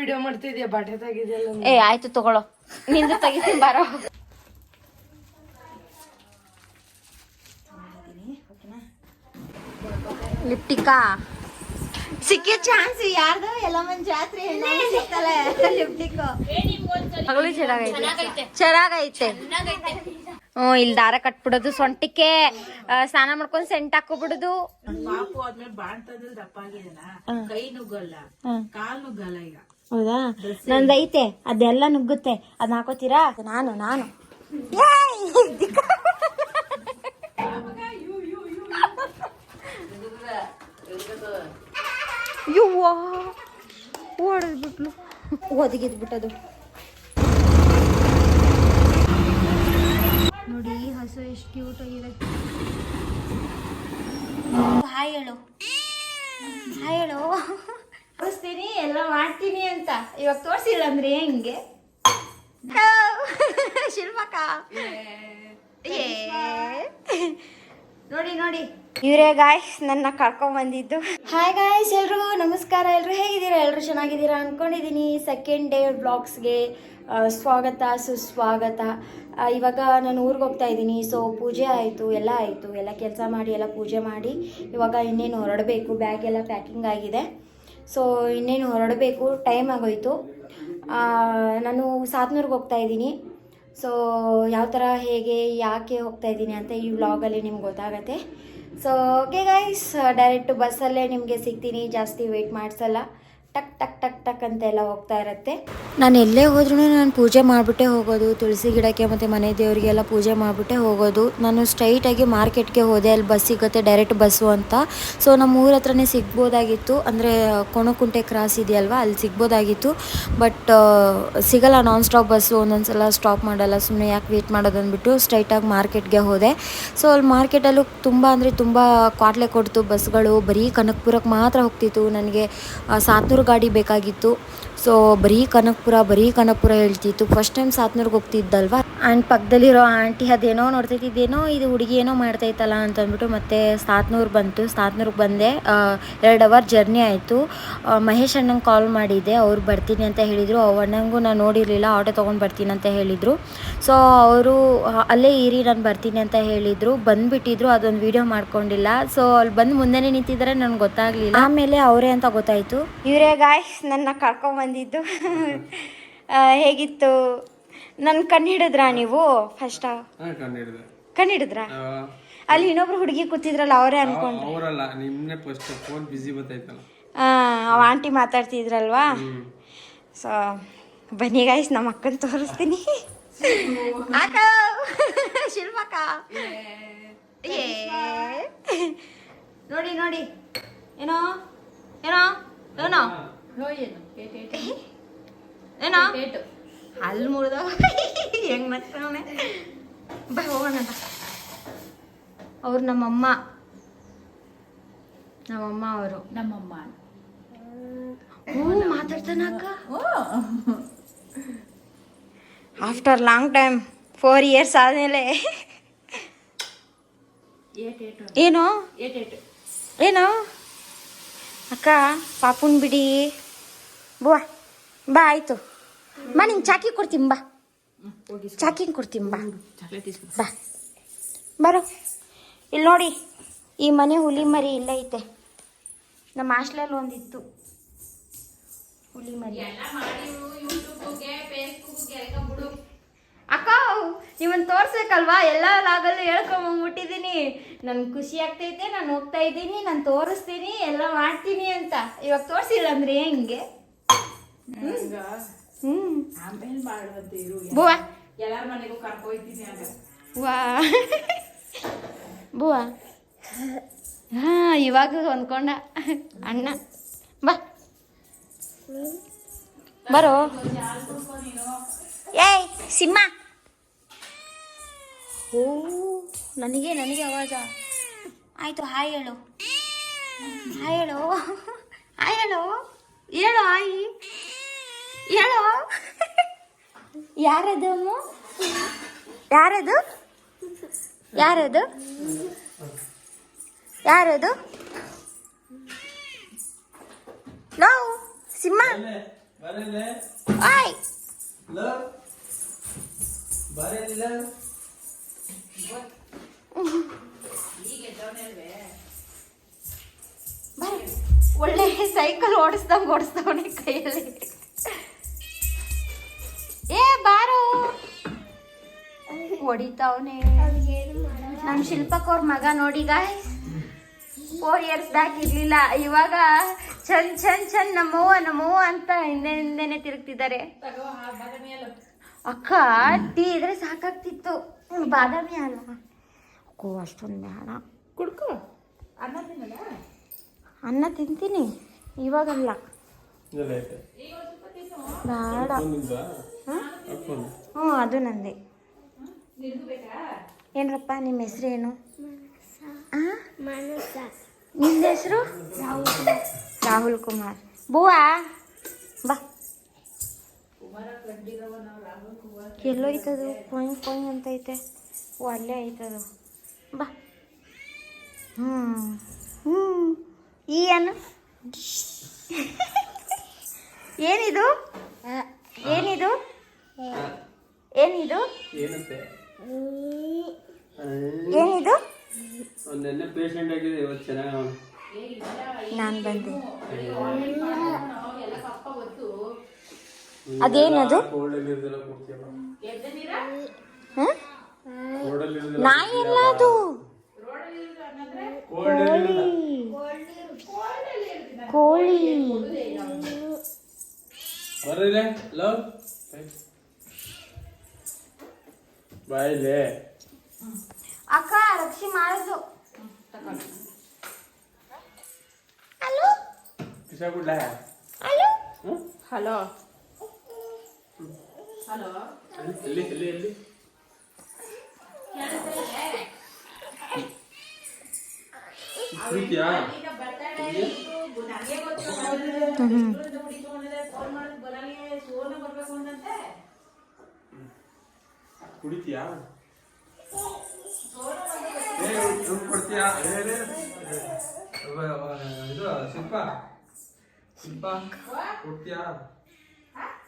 Video ಮಾಡ್ತಿದ್ಯಾ? ಬಟ್ಟೆ ತೆಗಿದೆಲ್ಲ ಏ ಆಯ್ತು ತಗೊಳ್ಳೋ. ನಿಂದು ತೆಗಿತೀನಿ ಬಾರೋ. ಲಿಪ್ಟಿಕಾ? ಸಿಕ್ಕಿ ಚಾನ್ಸ್ ಯಾರ್ದು ಎಲ್ಲ ಮಂದಿ ಜಾತ್ರೆ ಲಿಪ್ಟಿಕ್. ಮಗಳು ಚೆನ್ನಾಗೈತೆ. ಚೆನ್ನಾಗೈತೆ. ಹ್ಞೂ ಇಲ್ಲಿ ದಾರ ಕಟ್ಬಿಡೋದು ಸೊಂಟಕ್ಕೆ ಸ್ನಾನ ಮಾಡ್ಕೊಂಡು ಸೆಂಟ್ ಹಾಕೋಬಿಡುದು ಪಾಪು ಆದ್ಮೇಲೆ ಬಾಣ್ತದಲ್ಲಿ ದಪ್ಪ ಆಗಿದೆನಾ ಕೈ ನುಗ್ಗಲ್ಲ ಕಾಲ್ ನುಗ್ಗಲ್ಲ ಈಗ. ಹೌದಾ? ನಂದೈತೆ ಅದೆಲ್ಲ ನುಗ್ಗುತ್ತೆ. ಅದ್ ಹಾಕೋತೀರಾ? ನಾನು ನಾನು. ಓಡದ್ಬಿಟ್ಲು. ಒದಗಿದ್ಬಿಟ್ಟದು ನೋಡಿ ಹಸು ಎಷ್ಟು ಕ್ಯೂಟ್ ಆಗಿದೆ ಹಾಯ್ ಹೇಳು ಹಾಯ್ ಹೇಳು ತೋರಿಸ್ತೀನಿ ಎಲ್ಲ ಮಾಡ್ತೀನಿ ಅಂತ ಇವಾಗ ತೋರಿಸಿಲ್ಲ ಅಂದ್ರೆ ಹೆಂಗೆ? ಶಿಲ್ಪಕ ನೋಡಿ ನೋಡಿ. ಇವರೇ ಗಾಯ್ಸ್ ನನ್ನ ಕರ್ಕೊಂಡ್ ಬಂದಿದ್ದು. ಹಾಯ್ ಗಾಯ್ಸ್ ಎಲ್ರು ನಮಸ್ಕಾರ. ಎಲ್ರು ಹೇಗಿದ್ದೀರಾ? ಎಲ್ರು ಚೆನ್ನಾಗಿದ್ದೀರಾ ಅನ್ಕೊಂಡಿದ್ದೀನಿ. ಸೆಕೆಂಡ್ ಡೇ ಬ್ಲಾಗ್ಸ್ಗೆ ಸ್ವಾಗತ ಸುಸ್ವಾಗತ. ಇವಾಗ ನಾನು ಊರಿಗೆ ಹೋಗ್ತಾ ಇದ್ದೀನಿ. ಸೊ ಪೂಜೆ ಆಯಿತು ಎಲ್ಲ ಆಯಿತು. ಎಲ್ಲ ಕೆಲಸ ಮಾಡಿ ಎಲ್ಲ ಪೂಜೆ ಮಾಡಿ ಇವಾಗ ಇನ್ನೇನು ಹೊರಡಬೇಕು. ಬ್ಯಾಗ್ ಎಲ್ಲ ಪ್ಯಾಕಿಂಗ್ ಆಗಿದೆ. ಸೊ ಇನ್ನೇನು ಹೊರಡಬೇಕು ಟೈಮ್ ಆಗೋಯ್ತು. ನಾನು ಸಾತ್ನೂರ್ಗೆ ಹೋಗ್ತಾ ಇದ್ದೀನಿ. ಸೊ ಯಾವ ಥರ ಹೇಗೆ, ಯಾಕೆ ಹೋಗ್ತಾ ಇದ್ದೀನಿ ಅಂತ ಈ ವ್ಲಾಗಲ್ಲಿ ನಿಮ್ಗೆ ಗೊತ್ತಾಗತ್ತೆ. ಸೊ ಓಕೆ ಗೈಸ್ ಡೈರೆಕ್ಟ್ ಬಸ್ಸಲ್ಲೇ ನಿಮಗೆ ಸಿಗ್ತೀನಿ. ಜಾಸ್ತಿ ವೆಯ್ಟ್ ಮಾಡಿಸಲ್ಲ. ಟಕ್ ಟಕ್ ಟಕ್ ಟಕ್ ಅಂತೆಲ್ಲ ಹೋಗ್ತಾ ಇರುತ್ತೆ. ನಾನು ಎಲ್ಲೇ ಹೋದ್ರೂ ನಾನು ಪೂಜೆ ಮಾಡಿಬಿಟ್ಟೆ ಹೋಗೋದು, ತುಳಸಿ ಗಿಡಕ್ಕೆ ಮತ್ತು ಮನೆ ದೇವರಿಗೆಲ್ಲ ಪೂಜೆ ಮಾಡಿಬಿಟ್ಟೆ ಹೋಗೋದು. ನಾನು ಸ್ಟ್ರೈಟಾಗಿ ಮಾರ್ಕೆಟ್ಗೆ ಹೋದೆ, ಅಲ್ಲಿ ಬಸ್ ಸಿಗುತ್ತೆ ಡೈರೆಕ್ಟ್ ಬಸ್ಸು ಅಂತ. ಸೊ ನಮ್ಮ ಊರ ಹತ್ರನೇ ಸಿಗ್ಬೋದಾಗಿತ್ತು. ಅಂದರೆ, ಕೊಣಕುಂಟೆ ಕ್ರಾಸ್ ಇದೆಯಲ್ವಾ, ಅಲ್ಲಿ ಸಿಗ್ಬೋದಾಗಿತ್ತು. ಬಟ್ ಸಿಗಲ್ಲ ನಾನ್ ಸ್ಟಾಪ್ ಬಸ್ಸು ಒಂದೊಂದು ಸಲ ಸ್ಟಾಪ್ ಮಾಡಲ್ಲ. ಸುಮ್ಮನೆ ಯಾಕೆ ವೇಟ್ ಮಾಡೋದು ಅಂದ್ಬಿಟ್ಟು ಸ್ಟ್ರೈಟಾಗಿ ಮಾರ್ಕೆಟ್ಗೆ ಹೋದೆ. ಸೊ ಅಲ್ಲಿ ಮಾರ್ಕೆಟಲ್ಲೂ ತುಂಬ ಅಂದರೆ ತುಂಬ ಕ್ವಾಟ್ಲೆ ಕೊಡ್ತು ಬಸ್ಗಳು ಬರೀ ಕನಕಪುರಕ್ಕೆ ಮಾತ್ರ ಹೋಗ್ತಿತ್ತು. ನನಗೆ ಸಾತ್ನೂರು ಗಾಡಿ ಬೇಕಾಗಿತ್ತು. ಸೊ ಬರೀ ಕನಕಪುರ ಬರೀ ಕನಕಪುರ ಹೇಳ್ತಿತ್ತು. ಫಸ್ಟ್ ಟೈಮ್ ಸಾತ್ನೂರ್ಗೆ ಹೋಗ್ತಿದ್ದಲ್ವಾ? ಆ್ಯಂಡ್ ಪಕ್ಕದಲ್ಲಿರೋ ಆಂಟಿ ಅದೇನೋ ನೋಡ್ತೈತಿದ್ದೇನೋ ಇದು ಹುಡುಗಿ ಏನೋ ಮಾಡ್ತೈತಲ್ಲ ಅಂತ ಅಂದ್ಬಿಟ್ಟು ಮತ್ತೆ ಸಾತ್ನೂರು ಬಂತು. ಸಾತ್ನೂರಿಗೆ ಬಂದೆ. ಎರಡು ಅವರ್ ಜರ್ನಿ ಆಯಿತು. ಮಹೇಶ್ ಅಣ್ಣಂಗೆ ಕಾಲ್ ಮಾಡಿದ್ದೆ. ಅವ್ರು ಬರ್ತೀನಿ ಅಂತ ಹೇಳಿದರು. ಅವ್ರ ಅಣ್ಣಂಗೂ ನಾನು ನೋಡಿರಲಿಲ್ಲ. ಆಟೋ ತೊಗೊಂಡು ಬರ್ತೀನಿ ಅಂತ ಹೇಳಿದರು. ಸೊ ಅವರು ಅಲ್ಲೇ ಇರಿ ನಾನು ಬರ್ತೀನಿ ಅಂತ ಹೇಳಿದರು. ಬಂದುಬಿಟ್ಟಿದ್ರು. ಅದೊಂದು ವೀಡಿಯೋ ಮಾಡ್ಕೊಂಡಿಲ್ಲ. ಸೊ ಅಲ್ಲಿ ಬಂದು ಮುಂದೆನೇ ನಿಂತಿದ್ದಾರೆ ನನಗೆ ಗೊತ್ತಾಗಲಿಲ್ಲ. ಆಮೇಲೆ ಅವರೇ ಅಂತ ಗೊತ್ತಾಯಿತು. ಇವರೇ ಗಾಯ್ಸ್ ನನ್ನ ಕರ್ಕೊಂಬಂದಿದ್ದು ಹೇಗಿತ್ತು? ನನ್ನ ಕಣ್ಣು ಹಿಡಿದ್ರಾ ನೀವು? ಫಸ್ಟ್ ಕಣ್ಣು ಹಿಡಿದ್ರಾ? ಅಲ್ಲಿ ಇನ್ನೊಬ್ರು ಹುಡುಗಿ ಕೂತಿದ್ರಲ್ಲ ಅವರೇ ಅನ್ಕೊಂಡು ಅವರಲ್ಲ ನಿಮ್ನೆ ಫಸ್ಟ್ ಫೋನ್ ಬಿಸಿ ಬರ್ತೈತಲ್ಲ ಅವ ಆಂಟಿ ಮಾತಾಡ್ತಿದ್ರಲ್ವಾ? ಸೊ ಬನ್ನಿ ಗಾಯ್ಸ್ ನಮ್ಮ ಅಕ್ಕನ ತೋರಿಸ್ತೀನಿ. ಅಕ್ಕ ಶಿಲ್ಪಕ್ಕ. ಏ. ನೋಡಿ ನೋಡಿ. ಏನೋ? ಏನೋ? ಏನೋ? ಏನೋ? ಅಲ್ಲಿ ಮುರಿದ ಹೆಂಗ್. ನಗ್ತಾವನೆ ಬಾ ಹೋಗೋಣ ಬಾ. ಅವ್ರು ನಮ್ಮಮ್ಮ. ನಮ್ಮಮ್ಮ ಅವರು. ನಮ್ಮಮ್ಮ. ಹ್ಞೂ ಮಾತಾಡ್ತಾನ ಅಕ್ಕ. After long time four years ಆದಮೇಲೆ. ಏನು? ಏನು? ಅಕ್ಕ ಪಾಪುನ್ ಬಿಡಿ. ಬುವಾ ಬಾ ಆಯ್ತು. ಬಾ ನಿಂಗೆ ಚಾಕಿ ಕೊಡ್ತೀನಿ ಬಾ. ಚಾಕಿ ಕೊಡ್ತೀನಿ ಬಾ. ಬಾ. ಬರೋ. ಇಲ್ಲಿ ನೋಡಿ ಈ ಮನೆ ಹುಲಿ ಮರಿ ಇಲ್ಲ ಐತೆ. ನಮ್ಮ ಹಾಸ್ಟ್ಲಲ್ಲಿ ಒಂದಿತ್ತು. ಹುಲಿ ಮರಿ. ಅಕ್ಕ ನೀವನ್ ತೋರ್ಸ್ಬೇಕಲ್ವಾ? ಎಲ್ಲ ಲಾಗಲ್ಲೂ ಹೇಳ್ಕೊಂಬಂದ್ಬಿಟ್ಟಿದ್ದೀನಿ ನನ್ಗೆ ಖುಷಿ ಆಗ್ತೈತೆ ನಾನು ಹೋಗ್ತಾ ಇದ್ದೀನಿ ನಾನು ತೋರಿಸ್ತೀನಿ ಎಲ್ಲ ಮಾಡ್ತೀನಿ ಅಂತ. ಇವಾಗ ತೋರಿಸಿಲ್ಲ ಅಂದ್ರೆ ಹೆಂಗೆ? ಆಮೇಲೆ ಮಾಡುವಂತ ಇರು. ಬುವಾ. ಎಲ್ಲಾರ ಮನೆಗೂ ಕರ್ಕೊಯ್ತೀನಿ ಆಗ ವಾ. ಬುವಾ. ಹಾ ಇವಾಗ ಹೊಂದ್ಕೊಂಡ. ಅಣ್ಣ. ಬಾ. ಬರೋ. ಏಯ್ ಸಿಂಹ. ಓ ನನಗೆ ನನಗೆ ಅವಾಜ. ಆಯ್ತು ಹಾಯ್ ಹೇಳು. ಹಾಯ್ ಹೇಳು. ಹಾಯ್ ಹೇಳು. ಹೇಳು ಹಾಯ್. ಹೇಳು ಯಾರದು? ಯಾರದು? ಯಾರದು? ಯಾರದು? ನಾವು ಸಿಂಹ. ಆಯ್. ಒಳ್ಳೆ ಸೈಕಲ್ ಓಡಿಸ್ದಂಗ ಓಡಿಸ್ದವನೇ ಕೈಯಲ್ಲಿ. ಏ ಬಾರೋ. ಹೊಡಿತಾವನೆ. ನಮ್ ಶಿಲ್ಪಕ್ ಅವ್ರ ಮಗ ನೋಡಿ ಗಾಯ್ಸ್ ಫೋರ್ ಇಯರ್ಸ್ ಬ್ಯಾಕ್ ಇರ್ಲಿಲ್ಲ. ಇವಾಗ ಚಂದ್ ಚಂದ್ ಚಂದ್ ನಮ್ಮವ್ವ ನಮ್ಮವ್ವ ಅಂತ ಹಿಂದೆ ಹಿಂದೆನೆ ತಿರುಗ್ತಿದ್ದಾರೆ. ಅಕ್ಕ ಟೀ ಇದ್ರೆ ಸಾಕಾಗ್ತಿತ್ತು. ಬಾದಾಮಿ ಅಲ್ಲ ಅಕ್ಕೋ ಅಷ್ಟೊಂದು ಬೇಡ. ಕುಡ್ಕೋ. ಅನ್ನ ತಿನ್ನಲ್ಲ? ಅನ್ನ ತಿಂತೀನಿ. ಇವಾಗಲ್ಲ. ಬೇಡ. ಹ್ಞೂ, ಅದು ನಂದೆ. ಏನ್ರಪ್ಪ, ನಿಮ್ಮ ಹೆಸರೇನು? ನಿಂದ ಹೆಸರು? ರಾಹುಲ್ ಕುಮಾರ್. ಬುವಾ? ಬಾ. ಎಲ್ಲೋಯ್ತದು? ಕೊಯ್ ಕೊಯ್ ಅಂತ ಐತೆ ಓ, ಅಲ್ಲೇ ಐತದು ಬಾ. ಹ್ಞೂ. ಹ್ಞೂ. ಈ ಏನು ಏನಿದು? ಏನಿದು? ಏನಿದು? ಏನಂತೆ? ಏನಿದು? ಒಂದೆಲ್ಲ ಪೇಷಂಟ್ ಆಗಿದೆ ಇವತ್ತು ಚೆನ್ನಾಗಿ ನಾನು ಬಂದೆ. ಅದೇನದು? ನಾಯಿ ಎಲ್ಲ ಅದು ಕೋಳಿ. ಕೋಳಿ ಬರಲೇ ಲವ್ ಬಾಯಿಲೆ ಅಕ್ಕ ರಕ್ಷಿ ಮಾಡಿದ್ರು ಹಲೋ ಕಿಸ ಕೊಡ್ಲ ಹಲೋ ಹಲೋ ಹಲೋ ಎಲ್ಲಿ ಎಲ್ಲಿ ಎಲ್ಲಿ ಪ್ರೀತಿಯಾ ಈಗ ಬರ್ತಾಳೆ ಇದು ನನಗೆ ಗೊತ್ತು ಫೋನ್ ಮಾಡಿದ್ ಬರಲಿ ಸೋನ ಬರ್ಬೇಕು ಅಂದಂತೆ ಕುಡಿತೀಯಾ? ಕೊಡ್ತೀಯಾ? ಇದು ಶಿಲ್ಪ. ಶಿಲ್ಪ ಕೊಡ್ತೀಯಾ?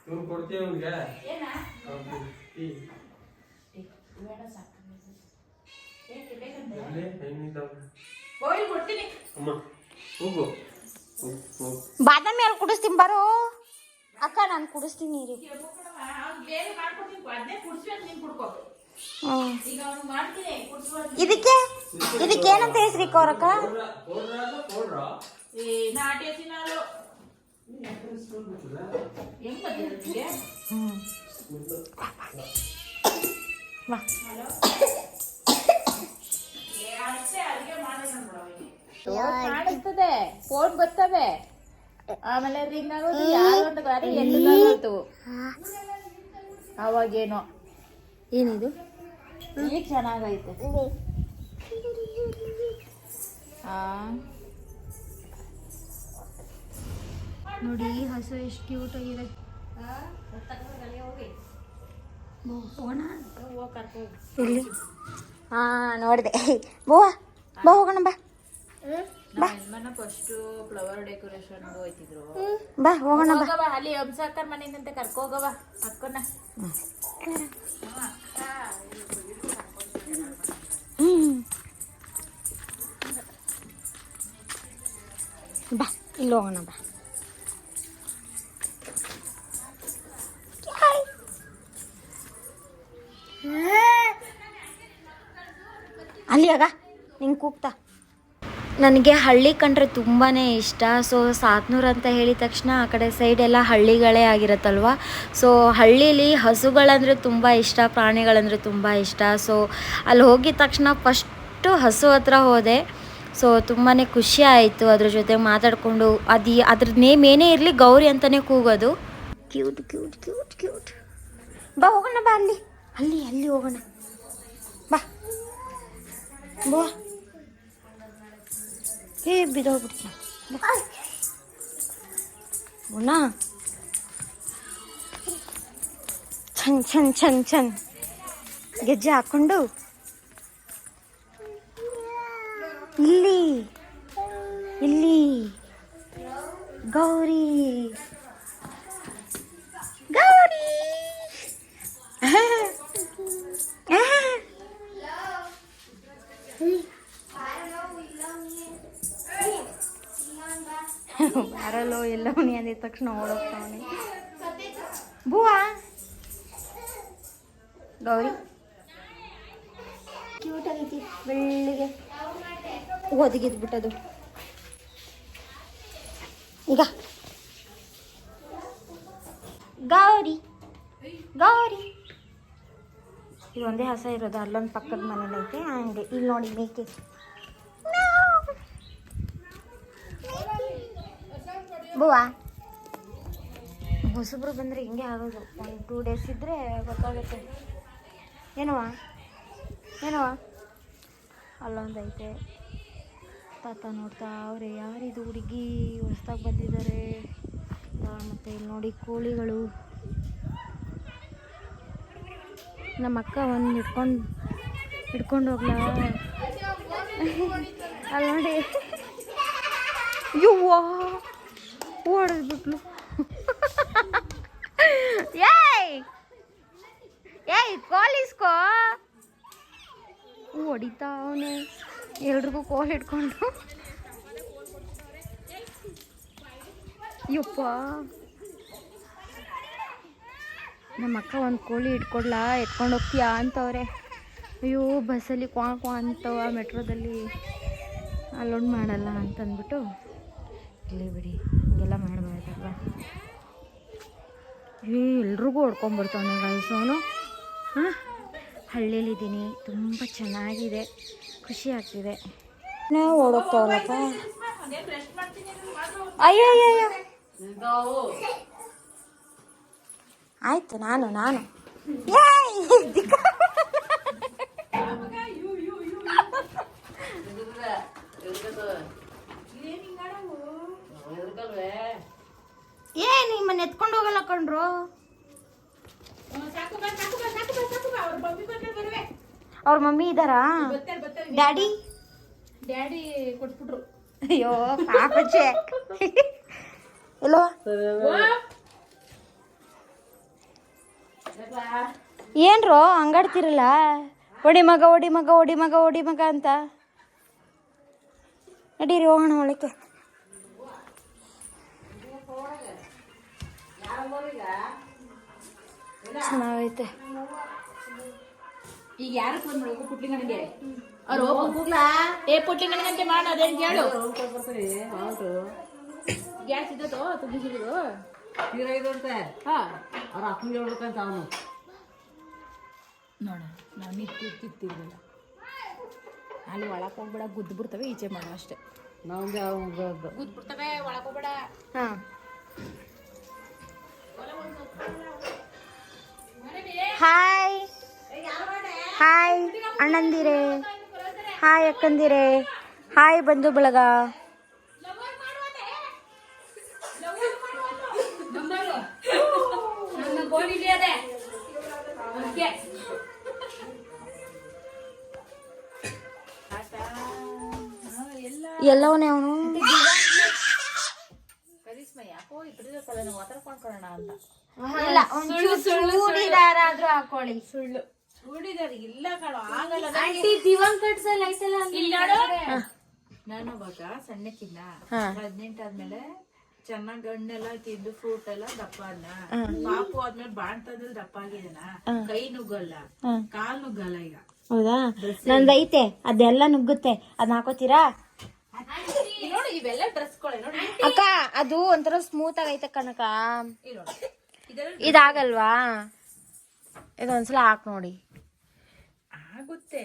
ಇವ್ನು ಕೊಡ್ತೀಯ ಹೆಂಗಿದ್ದಾವ ಹೋಗಿ ಕೊಡ್ತೀನಿ ಅಮ್ಮ ಹೋಗು. ಹೋಗು ಹೋಗು. ಬಾದಾಮಿ ಅಲ್ಲಿ ಕುಡಿಸ್ತೀನಿ ಬರೋ. ಅಕ್ಕ ನಾನು ಕುಡಿಸ್ತೀನಿ ರೀ ಬೇರೆ ಮಾಡ್ಕೊಡ್ತೀನಿ. ಅದನ್ನೇ ಕುಡಿಸ್ಬೇಕು ನೀನು ಕುಡ್ಕೋ. ಈಗ ಅವ್ನು ಮಾಡ್ತೀನಿ ಇದಕ್ಕೆ ಇದಕ್ಕೆ? ಏನಂತ ಹೆಸ್ರಿ ಕೋರಕ ನಾಟಿ ಹಸಿನಾಲು ಹೆಂಗ್ ಬಂದಿದೆ ಮಾಡೋಣ ಕಾಣಿಸ್ತದೆ. ಫೋನ್ ಬರ್ತವೆ. ಆಮೇಲೆ ರಿಂಗ್ ಆಗೋದು ಯಾರು ಅಂತ ಗಾಡಿ ಅವಾಗೇನೋ. ಏನಿದು? ಈಗ ಚೆನ್ನಾಗೈತೆ. ನೋಡಿ ಹಸು ಎಷ್ಟು ಕ್ಯೂಟ್ ಆಗಿದೆ. ಹೋಗಿ ಹಾ ನೋಡಿದೆ. ಬೋವಾ ಬಾ ಹೋಗೋಣ ಬಾ. ನಮ್ಮ ಯಜಮಾನ ಫಸ್ಟ್ ಫ್ಲವರ್ ಡೆಕೋರೇಷನ್ ಹೋಯ್ತಿದ್ರು. ಬಾ ಹೋಗೋಣ ಬಾ. ಹೋಗವ ಅಲ್ಲಿ ಹಂಸಾಕರ್ ಮನೆಯಿಂದ ಕರ್ಕೋಗವ ಅಕ್ಕನ ಹ್ಮ್. ಬಾ ಇಲ್ಲಿ ಹೋಗೋಣ ಬಾ. ಅಲ್ಲಿ ಆಗ ನಿಂಗೆ ಕೂಗ್ತಾ. ನನಗೆ ಹಳ್ಳಿ ಕಂಡ್ರೆ ತುಂಬಾ ಇಷ್ಟ. ಸೊ ಸಾತ್ನೂರು ಅಂತ ಹೇಳಿದ ತಕ್ಷಣ ಆ ಕಡೆ ಸೈಡ್ ಎಲ್ಲ ಹಳ್ಳಿಗಳೇ ಆಗಿರತ್ತಲ್ವ? ಸೊ ಹಳ್ಳೀಲಿ ಹಸುಗಳಂದರೆ ತುಂಬ ಇಷ್ಟ, ಪ್ರಾಣಿಗಳಂದರೆ ತುಂಬ ಇಷ್ಟ. ಸೊ ಅಲ್ಲಿ ಹೋಗಿದ ತಕ್ಷಣ ಫಸ್ಟು ಹಸು ಹತ್ರ ಹೋದೆ. ಸೊ ತುಂಬಾ ಖುಷಿ ಆಯಿತು ಅದ್ರ ಜೊತೆ ಮಾತಾಡಿಕೊಂಡು. ಅದು ಅದ್ರ ನೇಮ್ ಏನೇ ಇರಲಿ ಗೌರಿ ಅಂತಲೇ ಕೂಗೋದು. ಕ್ಯೂಟ್ ಕ್ಯೂಟ್ ಕ್ಯೂಟ್ ಕ್ಯೂಟ್ ಬಾ, ಹೋಗೋಣ ಬಾ ಅಲ್ಲಿ. ಅಲ್ಲಿ ಅಲ್ಲಿ ಹೋಗೋಣ. ಬಾ. ಬಾ. ಏ ಬಿದ್ದೋಗ್ಬಿಡ್ತೀನಿ ಗುಣ ಛನ್ ಚಂದ್ ಚಂದ್ ಚಂದ್ ಗೆಜ್ಜೆ ಹಾಕೊಂಡು ಇಲ್ಲಿ ಇಲ್ಲಿ ಗೌರಿ ಎಲ್ಲವನಿ ಅಂದಿದ ತಕ್ಷಣ ಓಡೋಗ್ತಾವನಿ ಬುವಾ ಗೌರಿ? ಕ್ಯೂಟ್ ಆಗೈತಿ ಬೆಳ್ಳಿಗೆ. ಒದಗಿದ್ಬಿಟ್ಟದು ಈಗ. ಗೌರಿ ಗೌರಿ. ಇದೊಂದೇ ಹಸ ಇರೋದು, ಅಲ್ಲೊಂದು ಪಕ್ಕದ ಮನೇಲಿ ಐತೆ, ಹಂಗೆ. ಇಲ್ಲಿ ನೋಡಿ ಮೇಕೆ. ಬುವಾ. ಹೊಸಬ್ರು ಬಂದರೆ ಹಿಂಗೆ ಆಗೋದು. ಒಂದು ಟೂ ಡೇಸ್ ಇದ್ದರೆ ಗೊತ್ತಾಗುತ್ತೆ. ಏನವ ಏನವ ಅಲ್ಲೊಂದೈತೆ. ತಾತ ನೋಡ್ತಾ ಅವ್ರೆ ಯಾರಿದು ಹುಡುಗಿ? ಹೊಸ್ದಾಗಿ ಬಂದಿದ್ದಾರೆ ಮತ್ತು ಇಲ್ಲಿ ನೋಡಿ ಕೋಳಿಗಳು. ನಮ್ಮ ಅಕ್ಕ ಒಂದು ಇಟ್ಕೊಂಡು ಇಟ್ಕೊಂಡು ಹೋಗ್ಲಾ? ಅಲ್ಲಿ ನೋಡಿ. ಯುವ್ವಾ! ಓಡಿದ್ಬಿಟ್ಲು ಏಯ್! ಏಯ್ ಕೋಲಿಸ್ಕೋ ಹೊಡಿತಾ ಅವನೇ. ಎಲ್ರಿಗೂ ಕೋಲ್ ಹಿಡ್ಕೊಂಡು. ಯಪ್ಪ. ನಮ್ಮ ಅಕ್ಕ ಒಂದು ಕೋಳಿ ಇಟ್ಕೊಡ್ಲಾ ಎತ್ಕೊಂಡು ಹೋಗ್ತೀಯಾ ಅಂತವ್ರೆ. ಅಯ್ಯೋ, ಬಸ್ಸಲ್ಲಿ ಕ್ವಾ ಕ್ವಾ ಅಂತವ ಮೆಟ್ರೋದಲ್ಲಿ. ಅಲ್ಲೊಂದು ಮಾಡಲ್ಲ ಅಂತಂದ್ಬಿಟ್ಟು. ಇಲ್ಲಿ ಬಿಡಿ ಹಿಂಗೆಲ್ಲ ಮಾಡಬಾರ್ದಲ್ವ ಏ ಎಲ್ರಿಗೂ ಹೊಡ್ಕೊಂಬರ್ತಾವನೆ ಗಾಯ್ಸ್ ಅವನು. ಹಾಂ? ಹಳ್ಳಿಯಲ್ಲಿದ್ದೀನಿ ತುಂಬ ಚೆನ್ನಾಗಿದೆ ಖುಷಿ ಆಗ್ತಿದೆ. ನಾವು ಓಡೋಗ್ತಾವಲ್ಲಪ್ಪ ಅಯ್ಯೋ ಅಯ್ಯೋ ಅಯ್ಯೋ. ಆಯ್ತು ನಾನು ನಾನು ಏಯ್, ದಿಕ್ಕ. ಏ ನಿಮ್ಮನ್ನ ಎತ್ಕೊಂಡು ಹೋಗಲ್ಲ ಕಣ್ರು. ಅವ್ರ ಮಮ್ಮಿ ಇದ್ದಾರಾ ಡ್ಯಾಡಿ? ಡ್ಯಾಡಿ ಕೊಟ್ಬಿಟ್ರು. ಅಯ್ಯೋ ಪಾಪಚ್ಚೆ ಎಲ್ಲೋ? ಏನ್ರೋ ಹಂಗಾಡ್ತಿರಲ್ಲ ಒಡಿ ಮಗ ಒಡಿ ಮಗ ಒಡಿ ಮಗ ಒಡಿ ಮಗ ಅಂತ. ನಡೀರಿ ಹೋಗೋಣ ಒಳಕ್ಕೆ. ಚೆನ್ನಾಗೈತೆ. ಈಗ ಯಾರು ಫೋನ್ ಮಾಡೋದು ಪುಟ್ಲಿಂಗನಿಗೆ ಅವ್ರು ಹೋಗ್ಲಾ ಏ ಪುಟ್ಲಿಂಗನಿಗಂತೆ ಮಾಡ ಅದೇನ್ ಕೇಳು. ಗ್ಯಾಸ್ ಇದ್ದೋ ತುಂಬಿಸಿದ್ರು ಹಾ. ಅವ್ರ ಅಪ್ಪನಿಗೆ ಹೇಳ್ಬೇಕಂತ ಅವನು. ನೋಡ ನಾನು ನಿಂತು ತಿತ್ತಿರ್ಲಿಲ್ಲ ಅಲ್ಲಿ ಒಳಕ್ ಹೋಗ್ಬೇಡ ಗುದ್ದು ಬಿಡ್ತವೆ ಈಚೆ ಮಾಡೋ ಅಷ್ಟೇ. ನಮ್ಗೆ ಗುದ್ದು. ಬಿಡ್ತವೆ ಒಳಕ್ ಹೋಗ್ಬೇಡ. ಹಾಂ. ಹಾಯ್. ಹಾಯ್, ಅಣ್ಣಂದಿರೆ. ಹಾಯ್, ಅಕ್ಕಂದಿರೆ. ಹಾಯ್, ಬಂಧು ಬಳಗ. ಎಲ್ಲವನೇ ಅವನು? ಕರಿಸ್ಮ ಯಾಕೋ ಇಬ್ಬರಿಗೂ ಸಲ ನಾವು ಒತ್ತರ್ಕೊಂಡ್ಕೊಳ್ಳೋಣ ಅಂತ. ಇಲ್ಲ ಒಂಚೂರು ಚೂಡಿದಾರ ಆದ್ರೂ ಹಾಕೊಳ್ಳಿ. ಸುಳ್ಳು. ಚೂಡಿದಾರ ಇಲ್ಲ ಕಣೋ ಆಗಲ್ಲ. ಆಂಟಿ ದಿವಂಕಟ್ ಕಟ್ಸಲ್ಲ ಐಸಲ್ಲ ಇಲ್ಲಿ ನೋಡು. ನಾನು ಅವಾಗ ಸಣ್ಣಕ್ಕಿನ್ನ. ಹದಿನೆಂಟು ಆದ್ಮೇಲೆ ಚೆನ್ನಾಗ್ ಹಣ್ಣೆಲ್ಲ ತಿಂದು ಫ್ರೂಟ್ ಎಲ್ಲ ದಪ್ಪ ಅನ್ನ ಪಾಪು ಆದ್ಮೇಲೆ ಬಾಣ್ತದಲ್ಲಿ ದಪ್ಪ ಆಗಿದನ ಕೈ ನುಗ್ಗಲ್ಲ. ಕಾಲ್ ನುಗ್ಗಲ್ಲ ಈಗ. ಹೌದಾ? ನಂದೈತೆ ಅದೆಲ್ಲ ನುಗ್ಗುತ್ತೆ. ಅದ್ ಹಾಕೋತೀರಾ? ನೋಡಿ ನೋಡು ಇವೆಲ್ಲ ಡ್ರೆಸ್ಗಳೇ ನೋಡಿ. ಅಕ್ಕ ಅದು ಒಂಥರ ಸ್ಮೂತ್ ಆಗೈತೆ ಕನಕ ಇದಾಗಲ್ವಾ? ಇದೊಂದ್ಸಲ ಹಾಕ್ ನೋಡಿ. ಆಗುತ್ತೆ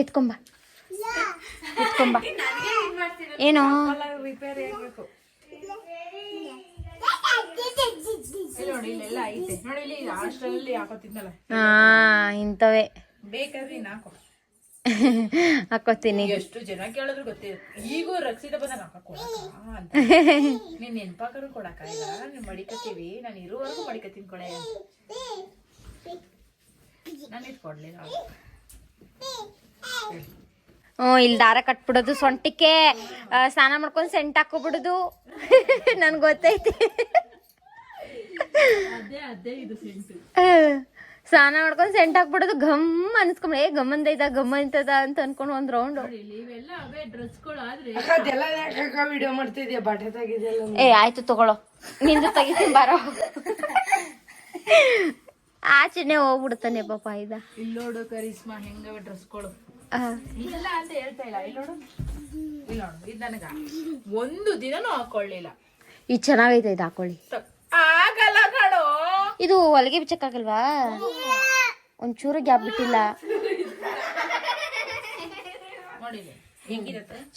ಎತ್ಕೊಂಬ ಎತ್ಕೊಂಬ ಏನು ರಿಪೇರಿ ಆಗ್ಬೇಕು. ಇಲ್ಲಿ ನೋಡಿ ಇಲ್ಲೆಲ್ಲ ಐತೆ. ನೋಡಿ ಇಲ್ಲಿ ಹಾಸ್ಟೆಲಲ್ಲಿ ಹಾಕೋತಿದ್ನಲ್ಲ ಹಾ ಇಂಥವೇ. ಬೇಕಾದ್ರೆ ಹಾಕೋತೀನಿ. ಎಷ್ಟು ಜನ ಕೇಳಿದ್ರು ಗೊತ್ತಿಲ್ಲ ಈಗೂ ರಕ್ಷಿತ ಬಂದ ನೀನ್ ನೆನ್ಪಾಕರು ಕೊಡಕ ನೀನ್ ಮಡಿಕತ್ತೀವಿ. ನಾನು ಇರುವವರೆಗೂ ಮಡಿಕತ್ತೀನಿ ನಾನು ನಾನು. ಇಟ್ಕೊಡ್ಲಿಲ್ಲ ಹ್ಞೂ ಇಲ್ಲಿ ದಾರ ಕಟ್ಬಿಡೋದು ಸೊಂಟಿಕೆ. ಸ್ನಾನ ಮಾಡ್ಕೊಂಡು ಸೆಂಟ್ ಹಾಕೋಬಿಡೋದು ನನ್ಗೆ ಗೊತ್ತೈತಿ. ಅದೇ ಅದೇ ಇದು ಸೆಂಟು. ಸ್ನಾನ ಮಾಡ್ಕೊಂಡು ಸೆಂಟ್ ಹಾಕ್ಬಿಡೋದು ಘಮ್ ಅನ್ಸ್ಕೊಂಡ್ ಏ ಗಮ್ ಅಂತೈತ ಗಮ್ ಅಂತದ ಅಂತ ಅನ್ಕೊಂಡು ಒಂದ್ ರೌಂಡ್ ಡ್ರೆಸ್ಗಳು ವಿಡಿಯೋ ಮಾಡ್ತಿದ್ಯಾ? ಬಟ್ಟೆ ತೆಗಿದ್ಯಲ್ಲ ಏ ಆಯ್ತು ತಗೊಳ್ಳೋ. ನಿಂದು ತೆಗಿತೀನಿ ಬಾರೋ. ಆಚೆನೆ ಹೋಗ್ಬಿಡ್ತಾನೆ ಪಾಪ ಇದ. ಇಲ್ಲೋಡು ಕರಿಸ್ಮಾ ಹೆಂಗ ಡ್ರೆಸ್ಗಳು ಆ, ಇಲ್ಲ ಅಂತ ಹೇಳ್ತಾ ಇಲ್ಲ. ಇಲ್ಲೋಡು ಇಲ್ಲೋಡು ಇದು ನನಗ. ಒಂದು ದಿನನೂ ಹಾಕೊಳ್ಳಿಲ್ಲ. ಈ ಚೆನ್ನಾಗೈತೆ ಇದು ಹಾಕೊಳ್ಳಿ. ಆಗಲ್ಲ ಇದು ಹೊಲಿಗೆ ಬಿಚ್ಚಕ್ಕಾಗಲ್ವಾ? ಒಂಚೂರು ಗ್ಯಾಪ್ ಬಿಟ್ಟಿಲ್ಲ.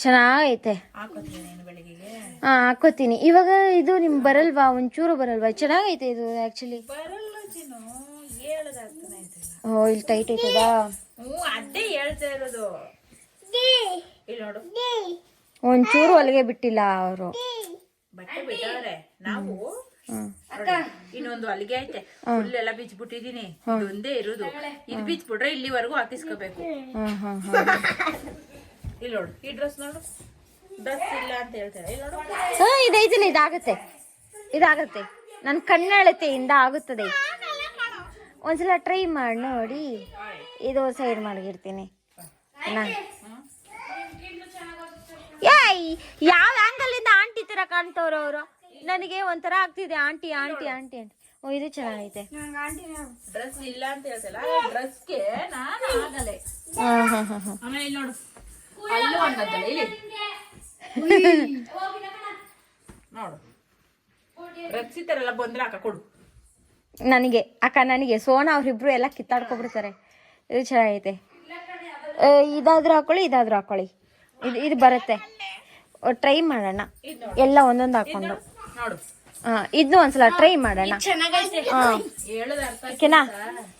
ಚೆನ್ನಾಗೈತೆ. ಹಾ ಹಾಕೋತೀನಿ ಇವಾಗ ಇದು ನಿಮ್ ಬರಲ್ವಾ? ಒಂಚೂರು ಬರಲ್ವಾ? ಚೆನ್ನಾಗೈತೆ ಇದು ಆಕ್ಚುಲಿ ಓ ಇಲ್ಲಿ ಟೈಟ್ ಐತದಾ? ಒಂಚೂರು ಹೊಲಿಗೆ ಬಿಟ್ಟಿಲ್ಲ ಅವರು. ನಾವು ಇನ್ನೊಂದು ಅಲ್ಲಿಗೆ ಐತೆ. ಫುಲ್ ಎಲ್ಲ ಬಿಚ್ಬಿಟ್ಟಿದೀನಿ ಇದೊಂದೇ ಇರೋದು. ಇದು ಬಿಚ್ಬಿಟ್ರೆ ಇಲ್ಲಿವರೆಗೂ ಹಾಕಿಸ್ಕೋಬೇಕು. ಇಲ್ಲಿ ನೋಡು ಈ ಡ್ರೆಸ್ ನೋಡು. ಡ್ರೆಸ್ ಇಲ್ಲ ಅಂತ ಹೇಳ್ತಾರೆ. ಹಾ ಇದೈತಿಲ್ಲ ಇದಾಗತ್ತೆ ಇದಾಗತ್ತೆ. ನನ್ನ ಕಣ್ಣಳತೆಯಿಂದ ಆಗುತ್ತದೆ. ಒಂದ್ಸಲ ಟ್ರೈ ಮಾಡಿ ನೋಡಿ. ಇದು ಸೈಡ್ ಮಾಡಿರ್ತೀನಿ ಯಾಯ್ ಯಾವ ಆಂಗಲ್ ಇಂದ ಆಂಟಿ ತರ ಕಾಣ್ತವ್ರು ಅವರು? ನನಗೆ ಒಂಥರ ಆಗ್ತಿದೆ. ಆಂಟಿ ಆಂಟಿ ಆಂಟಿ ಅಂತ. ಓ ಇದು ಚೆನ್ನಾಗೈತೆ. ಡ್ರೆಸ್ ಇಲ್ಲ ಅಂತ ಹೇಳ್ತಲ್ಲ ಡ್ರೆಸ್ಗೆ ನಾನು ಆಗಲೆ ಹಾ ಹಾ ಹಾ ಹಾ. ಆಮೇಲೆ ಇಲ್ಲಿ ನೋಡು. ಅಲ್ಲೂ ಒಂದದ್ದಲ್ಲ ಇಲ್ಲಿ. ನೋಡು. ರಕ್ಷಿತರೆಲ್ಲ ಬಂದ್ರೆ ಹಾಕ ಕೊಡು. ನನಗೆ ಅಕ್ಕ ನನಗೆ ಸೋನಾ ಅವ್ರಿಬ್ರು ಎಲ್ಲ ಕಿತ್ತಾಡ್ಕೊಬಿಡ್ತಾರೆ. ಇದು ಚೆನ್ನಾಗೈತೆ. ಇದಾದ್ರೂ ಹಾಕೊಳ್ಳಿ ಇದಾದ್ರೂ ಹಾಕೊಳ್ಳಿ. ಇದು ಇದು ಬರುತ್ತೆ. ಟ್ರೈ ಮಾಡೋಣ. ಎಲ್ಲ ಒಂದೊಂದು ಹಾಕೊಂಡು. ನೋಡು. ಇದನ್ನು ಒಂದ್ಸಲ ಟ್ರೈ ಮಾಡೋಣ. ಹಾ ಹೇಳದ ಅರ್ಥ ಆಯ್ತು. ಓಕೆನಾ?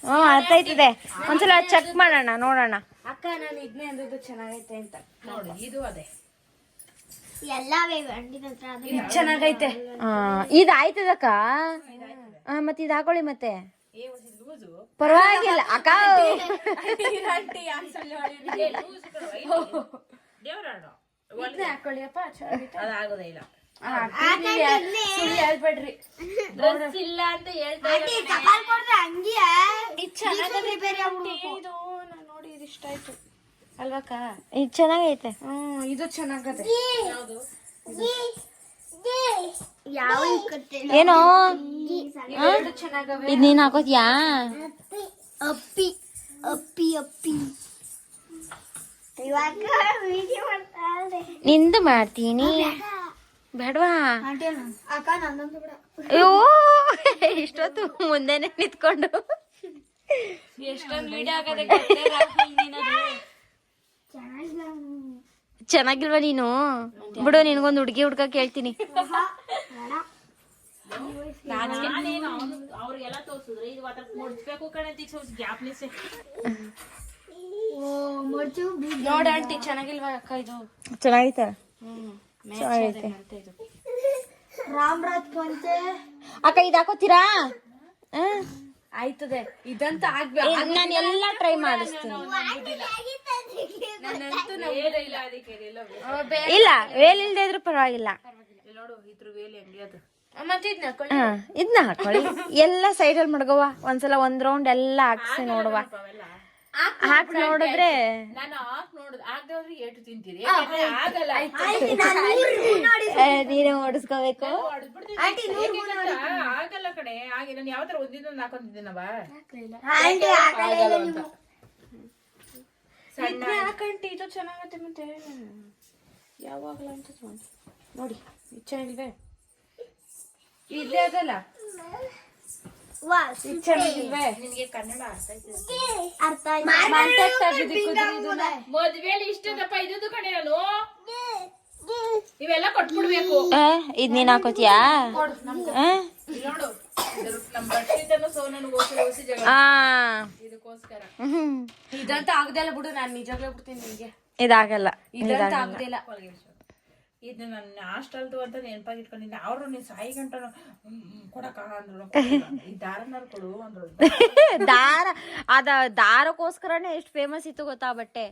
ಹ್ಞೂ ಅರ್ಥ ಆಯ್ತದೆ. ಒಂದ್ಸಲ ಚೆಕ್ ಮಾಡೋಣ ನೋಡೋಣ. ಅಕ್ಕ ನಾನು ಇದನ್ನೇ ಅಂದದ್ದು ಚೆನ್ನಾಗೈತೆ ಅಂತ. ನೋಡು ಇದು ಅದೇ. ಇದು ಚೆನ್ನಾಗೈತೆ. ಹಾ ಇದು ಆಯ್ತದಕ್ಕ ಮತ್ತೆ ಇದು ಹಾಕೊಳ್ಳಿ ಮತ್ತೆ. ಪರವಾಗಿಲ್ಲ ಅಕ್ಕ. ಹಾಕೊಳ್ಳಿ ಅಪ್ಪ ಅದಾಗೋದೇ ಇಲ್ಲ. ಹೇಳ್ಬೇಡ್ರಿ. ಡ್ರೆಸ್ ಇಲ್ಲ ಅಂತ ಹೇಳ್ತಾ ಇದು ನಾನು ನೋಡಿ ಇದು ಇಷ್ಟ ಆಯ್ತು. ಇದು ಚೆನ್ನಾಗೈತೆ. ಹ್ಮ್ ಇದು ಚೆನ್ನಾಗದೆ. ಏನೋ? ಇದು ನೀನ್ ಹಾಕೋದ್ಯಾ ಅಪ್ಪಿ ಅಪ್ಪಿ ಅಪ್ಪಿ ನಿಂದು ಮಾಡ್ತೀನಿ. ಬೇಡವಾ? ಅಯ್ಯೋ ಇಷ್ಟೊತ್ತು ಮುಂದೆನೆ ನಿಂತ್ಕೊಂಡು. ಚೆನ್ನಾಗಿಲ್ವಾ ನೀನು? ಬಿಡು ನಿನ್ಗೊಂದು ಹುಡುಗಿ ಹುಡ್ಕ ಕೇಳ್ತೀನಿ. ಚೆನ್ನಾಗಿಲ್ವಾ ಅಕ್ಕ ಇದು? ಚೆನ್ನಾಗೈತೆ? ಹ್ಮ್. ಚೆನ್ನಾಗೈತೆ ರಾಮರಾಜ್ ಪಂಚೆ. ಅಕ್ಕ ಇದು ಹಾಕೋತೀರಾ? ಆಯ್ತದೆ. ಇದಂತ ಆಗ್ಬೇಕು ನಾನು ಎಲ್ಲ ಟ್ರೈ ಮಾಡಿಸ್ತೀನಿ. ಇಲ್ಲ ಅದಕ್ಕೆ ಇಲ್ಲ ಇಲ್ಲ. ವೇಲ್ ಇಲ್ದೇ ಇದ್ರೂ ಪರವಾಗಿಲ್ಲ. ಇದನ್ನ ಹಾಕೊಳ್ಳಿ. ಹಾ ಇದನ್ನ ಹಾಕೊಳ್ಳಿ. ಎಲ್ಲ ಸೈಡಲ್ಲಿ ಮಡ್ಗವ ಒಂದ್ಸಲ ಒಂದ್ ರೌಂಡ್ ಎಲ್ಲ ಹಾಕ್ಸಿ ನೋಡುವ. ಹಾಕಿ ನೋಡಿದ್ರೆ ನಾನು ಹಾಕ್ ನೋಡುದು ಆಗದೆ ಹೋದ್ರೆ ಏಟು ತಿಂತೀರಿ. ಯಾಕಂದ್ರೆ ಆಗಲ್ಲ. ನೀನೇ ಓಡಿಸ್ಕೋಬೇಕು ಆಗಲ್ಲ ಕಣೆ. ಆಗಿ ನಾನು ಯಾವ ತರ ಒಂದಿನ ಹಾಕೊಂತಿದ್ದೀನವ ಸಣ್ಣ ಹಾಕಂಟಿ ಇದು ಚೆನ್ನಾಗತ್ತೆ ಮತ್ತೆ. ಯಾವಾಗಲ ಅಂತ ನೋಡಿ ನೋಡಿ ಇದು ಇದೆ ಇಲ್ಲೇ ಅದಲ್ಲ. ನಿನ್ಗೆ ಕನ್ನಡ ಅರ್ಥ ಇದ್ದು ಕಣೆ ನಾನು ಇವೆಲ್ಲ ಕೊಟ್ಬಿಡ್ಬೇಕು. ಇದ್ ನೀನ್ ಹಾಕೋತಿಯಾ? ನೋಡು ಓಸಿ ಓಸಿ ಇದಕ್ಕೋಸ್ಕರ. ಇದಂತ ಬಿಡು ನಾನು ನಿಜವಾಗ್ಲೂ ಬಿಡ್ತೀನಿ ನಿಂಗೆ ಇದಾಗಲ್ಲ. ಇದಂತ ಆಗದೆ ಇಲ್ಲ. ಇದು ನನ್ನ ಹಾಸ್ಟೆಲ್ದು ಅಂತ ನೆನಪಾಗಿ ಇಟ್ಕೊಂಡಿದ್ದೆ ಅವರು ನೀನ್ ಸಾಯಿ ಗಂಟ ಕೊಡಕ ಅಂದ್ರು ಈ ದಾರನಾರು ಕೊಡು ಅಂದ್ರು. ದಾರ ಅದ ದಾರಕ್ಕೋಸ್ಕರನೇ ಎಷ್ಟು ಫೇಮಸ್ ಇತ್ತು ಗೊತ್ತಾ ಬಟ್ಟೆ?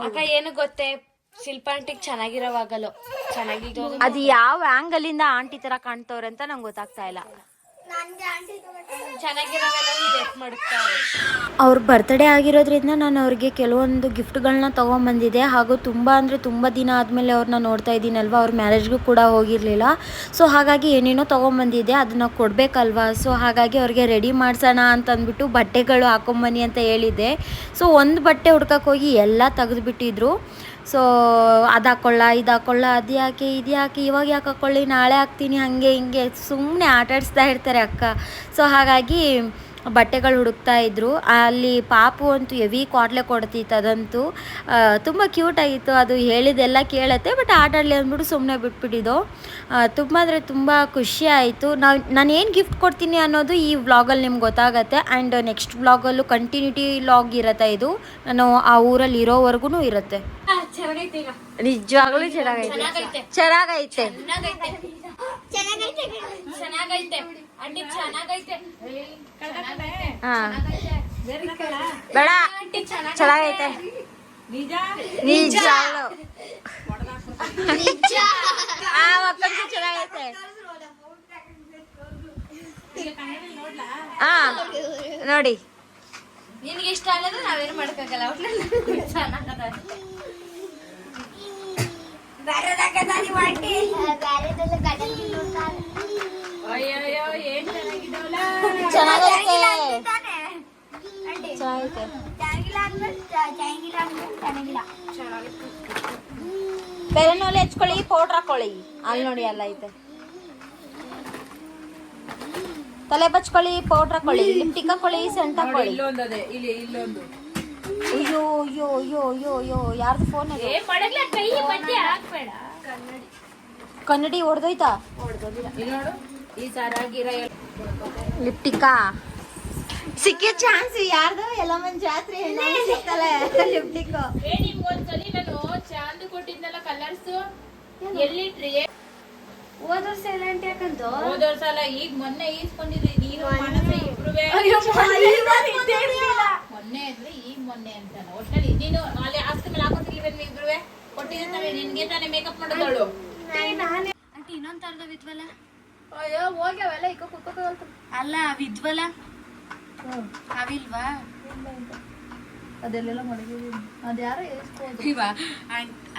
ಅಕ್ಕೆ ಏನು ಗೊತ್ತೇ? ಶಿಲ್ಪ ಆಂಟಿಗೆ ಚೆನ್ನಾಗಿರೋವಾಗಲು. ಚೆನ್ನಾಗಿ ಅದು ಯಾವ ಆಂಗಲ್ ಇಂದ ಆಂಟಿ ತರ ಕಾಣ್ತವ್ರೆ ಅಂತ ನಂಗೆ ಗೊತ್ತಾಗ್ತಾ ಇಲ್ಲ. ಅವ್ರ ಬರ್ತ್ಡೇ ಆಗಿರೋದ್ರಿಂದ ನಾನು ಅವ್ರಿಗೆ ಕೆಲವೊಂದು ಗಿಫ್ಟ್ಗಳನ್ನ ತೊಗೊಂಬಂದಿದ್ದೆ. ಹಾಗೂ ತುಂಬ ಅಂದರೆ ತುಂಬ ದಿನ ಆದಮೇಲೆ ಅವ್ರನ್ನ ನೋಡ್ತಾ ಇದ್ದೀನಲ್ವ ಅವ್ರ ಮ್ಯಾರೇಜ್ಗೂ ಕೂಡ ಹೋಗಿರಲಿಲ್ಲ. ಸೊ ಹಾಗಾಗಿ ಏನೇನೋ ತೊಗೊಂಬಂದಿದ್ದೆ ಅದನ್ನು ಕೊಡಬೇಕಲ್ವಾ? ಸೊ ಹಾಗಾಗಿ ಅವ್ರಿಗೆ ರೆಡಿ ಮಾಡ್ಸೋಣ ಅಂತ ಅಂದ್ಬಿಟ್ಟು ಬಟ್ಟೆಗಳು ಹಾಕೊಂಬನ್ನಿ ಅಂತ ಹೇಳಿದ್ದೆ. ಸೊ ಒಂದು ಬಟ್ಟೆ ಹುಡ್ಕಕ್ಕೆ ಹೋಗಿ ಎಲ್ಲ ತೆಗೆದುಬಿಟ್ಟಿದ್ರು. ಸೊ ಅದು ಹಾಕೊಳ್ಳ ಇದು ಹಾಕ್ಕೊಳ್ಳ ಅದು ಯಾಕೆ, ಇದು ಯಾಕೆ, ಇವಾಗ ಯಾಕೆ ಹಾಕ್ಕೊಳ್ಳಿ ನಾಳೆ ಹಾಕ್ತೀನಿ, ಹಾಗೆ, ಹಿಂಗೆ ಸುಮ್ಮನೆ ಆಟಾಡಿಸ್ತಾ ಇರ್ತಾರೆ ಅಕ್ಕ. ಸೊ, ಹಾಗಾಗಿ ಬಟ್ಟೆಗಳು ಹುಡುಕ್ತಾ ಇದ್ರು. ಅಲ್ಲಿ ಪಾಪು ಅಂತೂ ಎವಿ ಕ್ವಾಟ್ಲೆ ಕೊಡ್ತಿತ್ತು ಅದಂತೂ. ತುಂಬ ಕ್ಯೂಟ್ ಆಗಿತ್ತು. ಅದು ಹೇಳಿದೆಲ್ಲ ಕೇಳತ್ತೆ ಬಟ್ ಆಟಾಡಲಿ ಅಂದ್ಬಿಟ್ಟು ಸುಮ್ಮನೆ ಬಿಟ್ಬಿಟ್ಟಿದ್ದು. ತುಂಬ ಅಂದರೆ ತುಂಬ ಖುಷಿ ಆಯಿತು. ನಾವು, ನಾನು ಏನು ಗಿಫ್ಟ್ ಕೊಡ್ತೀನಿ ಅನ್ನೋದು ಈ ವ್ಲಾಗಲ್ಲಿ ನಿಮ್ಗೆ ಗೊತ್ತಾಗತ್ತೆ. ಆ್ಯಂಡ್ ನೆಕ್ಸ್ಟ್ ವ್ಲಾಗಲ್ಲೂ ಕಂಟಿನ್ಯೂಟಿ ವ್ಲಾಗ್ ಇರುತ್ತೆ ಇದು. ನಾನು ಆ ಊರಲ್ಲಿ ಇರೋವರೆಗೂ ಇರುತ್ತೆ. ನಿಜವಾಗ್ಲೂ ಚೆನ್ನಾಗೈತೆ. ಚೆನ್ನಾಗೈತೆ. ಬೇಡ. ಚೆನ್ನಾಗೈತೆ. ನಿಜ? ನಿಜ. ಆ ಮಕ್ಕಳಿಗೆ ಚೆನ್ನಾಗೈತೆ. ಹಾ ನೋಡಿ. ನಿನ್ಗೆ ಇಷ್ಟ ಅಲ್ಲದ್ರೆ ನಾವೇನು ಮಾಡಕ್ಕಾಗಲ್ಲ ಒಟ್ನಲ್ಲಿ ಚೆನ್ನಾಗದ ಅಯ್ಯಯ್ಯೋ ಏನ್ ಚೆನ್ನಾಗಿದ್ದಾವಲ್ಲ? ಚೆನ್ನಾಗೈತೆ. ಚೆನ್ನಾಗೈತೆ. ಬೆರನೋಲೆ ಹೆಚ್ಕೊಳ್ಳಿ ಪೌಡ್ರ್ ಹಾಕೊಳ್ಳಿ. ಅಲ್ಲಿ ನೋಡಿ ಅಲ್ಲ ಐತೆ. ತಲೆ ಬಚ್ಕೊಳ್ಳಿ ಪೌಡ್ರ್ ಹಾಕೊಳ್ಳಿ. ಲಿಪ್ಟಿಕ್ ಹಾಕೊಳ್ಳಿ ಸೆಂಟ್ ಹಾಕೊಳ್ಳಿ. ಇಲ್ಲೊಂದು ಅದೇ ಇಲ್ಲಿ ಇಲ್ಲೊಂದು. ಅಯ್ಯೋ ಅಯ್ಯೋ ಅಯ್ಯೋ ಅಯ್ಯೋ ಅಯ್ಯೋ ಯಾರ್ದು ಫೋನ್ ಅದು? ಏ ಮಡಗ್ಲ ಕೈ ಮಧ್ಯೆ ಹಾಕ್ಬೇಡ. ಕನ್ನಡಿ ಹೊಡೆದೋಯ್ತಾ ಇಲ್ಲಿ ನೋಡು ಈ ಸಾರಾಗಿರ ಲಿಪ್ಟಿಕಾ? ಸಿಕ್ಕ ಚಾನ್ಸ್ ಯಾರ್ದು? ಎಲ್ಲ ಮಂದಿ ಜಾತ್ರೆ ಲಿಪ್ಟಿಕ್. ಏ ನಾನು ಚಾಂದ್ ಕೊಟ್ಟಿದ್ನಲ್ಲ ಕಲರ್ಸ್ ಎಲ್ಲಿಟ್ರಿ? ಹೋದ ವರ್ಷ ಯಾಕಂತ ಹೋದ ಈಗ ಮೊನ್ನೆ ಈಸ್ಕೊಂಡಿದ್ರಿ. ನೀನು ಇಬ್ರುವೆ. ಈಗ ಮೊನ್ನೆ ಅಂತ ಒಟ್ಟಲ್ಲಿ ನೀನು ಅಲ್ಲಿ ಆಸ್ತಿ ಮೇಲೆ ಇಬ್ರುವೆ ತಾನೆ ನಿನ್ಗೆ ತಾನೇ ಮೇಕಪ್ ಮಾಡೋದಳು. ಆಂಟಿ ಇನ್ನೊಂದ್ ತರದ ವಿದ್ವಲ್ಲ? ಅಯ್ಯೋ ಹೋಗಿ ಅವೆಲ್ಲ ಈಗ ಕುತ್ಕೋತ ಅಲ್ಲ ವಿದ್ವಲ್ಲ? ಅವಿಲ್ವಾ? ಅದೆಲ್ಲೆಲ್ಲ ಮಡಗಿದೀನಿ ಅದ್ಯಾರೋ ಇವ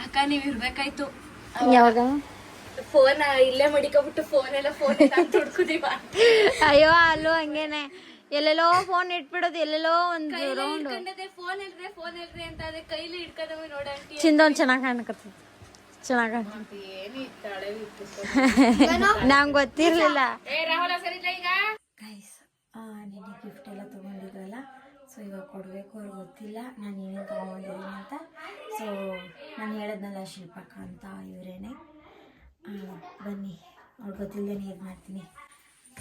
ಅಕ್ಕ ನೀವ್ ಇರ್ಬೇಕಾಯ್ತು. ಯಾವಾಗ? ಫೋನ್ ಇಲ್ಲೇ ಮಡಿಕೊಬಿಟ್ಟು ಫೋನ್ ಎಲ್ಲ ಫೋನ್ ಅಯ್ಯೋ ಅಲ್ಲೂ ಹಂಗೇನೆ. ಎಲ್ಲೆಲ್ಲೋ ಫೋನ್ ಇಟ್ಬಿಡೋದು ಎಲ್ಲೆಲ್ಲೋ ಒಂದು ರೌಂಡ್ ಫೋನ್ ಫೋನ್ ಅಂತ ಅದೇ ಕೈಲಿ ಹಿಡ್ಕೊಂಡವ ನೋಡ ಆಂಟಿ ಚಿಂದೊಂದು ಚೆನ್ನಾಗಿ ಕಾಣಕತ್ತದ ಚೆನ್ನಾಗಿ ನಂಗೆ ಗೊತ್ತಿರಲಿಲ್ಲ. ಗೈಸ್ ನಿನ್ನೆ ಗಿಫ್ಟ್ ಎಲ್ಲ ತೊಗೊಂಡಿದ್ರಲ್ಲ ಸೊ ಇವಾಗ ಕೊಡಬೇಕು ಅವ್ರಿಗೆ ಗೊತ್ತಿಲ್ಲ ನಾನು ಏನೇನು ತೊಗೊಂಡಿದ್ದೀನಿ ಅಂತ. ಸೊ ನಾನು ಹೇಳದ್ನಲ್ಲ ಶಿಲ್ಪಕ್ಕ ಅಂತ ಇವರೇನೆ. ಬನ್ನಿ ಅವ್ರಿಗೆ ಗೊತ್ತಿಲ್ಲದೇನೆ ಹೇಗೆ ಮಾಡ್ತೀನಿ.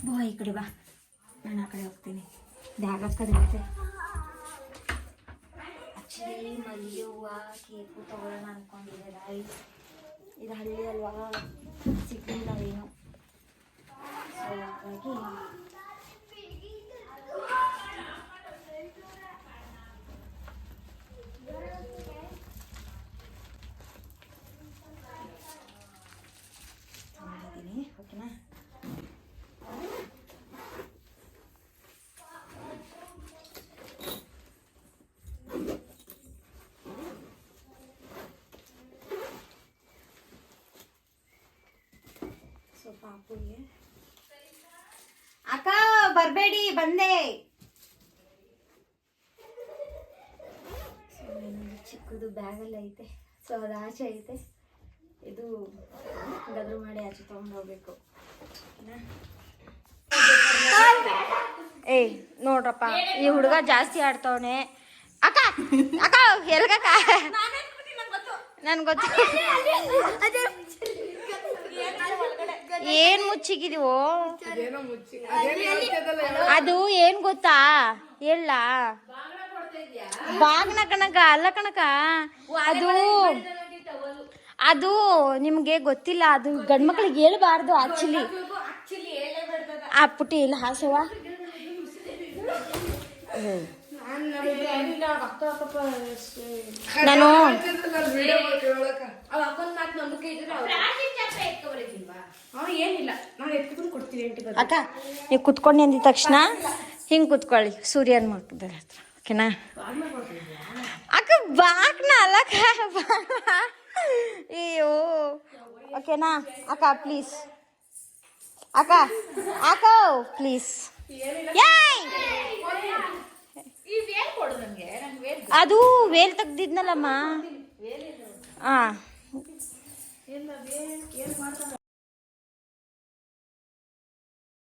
ಬಾ ಈ ಕಡೆ ಬಾ. ನಾನು ಆ ಕಡೆ ಹೋಗ್ತೀನಿ. ಆ ಕಡೆ ಐತೆ ಆ್ಯಕ್ಚುಲಿ ಮಲ್ಲಿಗೆ ಹೂವು ಕೇಕು ತೊಗೊಳ್ಳೋಣ ಅಂದ್ಕೊಂಡಿದ್ದೆ ರೈಸ್ ಇದು ಹಳ್ಳಿ ಅಲ್ವಾ? ಸಿಗ್ಲಿಲ್ಲ ಏನು. ಸೊ ಹಾಗಾಗಿ ತಗೊಂಡಿದ್ದೀನಿ ಓಕೆನಾ ಸೊ ಪಾಪುಗೆ ಅಕ್ಕ ಬರಬೇಡಿ ಬಂದೆ. ಚಿಕ್ಕದು ಬ್ಯಾಗಲ್ಲಿ ಐತೆ. ಸೊ ಅದು ಆಚೆ ಐತೆ. ಇದು ಗದ್ರು ಮಾಡಿ ಆಚೆ ತಗೊಂಡು ಹೋಗ್ಬೇಕು ಏಯ್ ನೋಡ್ರಪ್ಪ ಈ ಹುಡುಗ ಜಾಸ್ತಿ ಆಡ್ತವನೆ. ಅಕ್ಕ ಅಕ್ಕ ಎಲ್ಗಕ್ಕ? ನನ್ಗೆ ಗೊತ್ತು. ಏನ್ ಮುಚ್ಚಿಗಿದೀವೋ? ಅದು ಏನ್ ಗೊತ್ತಾ? ಎಲ್ಲ ಬಾಗ್ನ ಕಣಕ ಅಲ್ಲ ಕಣಕ? ಅದು ಅದು ನಿಮ್ಗೆ ಗೊತ್ತಿಲ್ಲ ಅದು ಗಂಡ್ ಮಕ್ಳಿಗೆ ಹೇಳ್ಬಾರ್ದು ಆಕ್ಚುಲಿ. ಆ ಪುಟ್ಟಿ ಇಲ್ಲ ಹಾಸವ ನಾನು ಅಕ್ಕ ನೀವು ಕುತ್ಕೊಂಡು ಅಂದಿದ ತಕ್ಷಣ ಹಿಂಗೆ ಕುತ್ಕೊಳ್ಳಿ. ಸೂರ್ಯನ ಮಾಡ್ತಿದ್ದಾರೆ ಹತ್ರ. ಓಕೆನಾ? ಅಕ್ಕ ಬಾಕ್ನ ಅಲ್ಲಕ್ಕ ಅಯ್ಯೋ. ಓಕೆನಾ? ಅಕ್ಕ ಪ್ಲೀಸ್ ಅಕ್ಕ ಅಕ್ಕ ಪ್ಲೀಸ್ ಅದು ವೇಲ್ ತೆಗ್ದಿದ್ನಲ್ಲಮ್ಮ. ಹಾಂ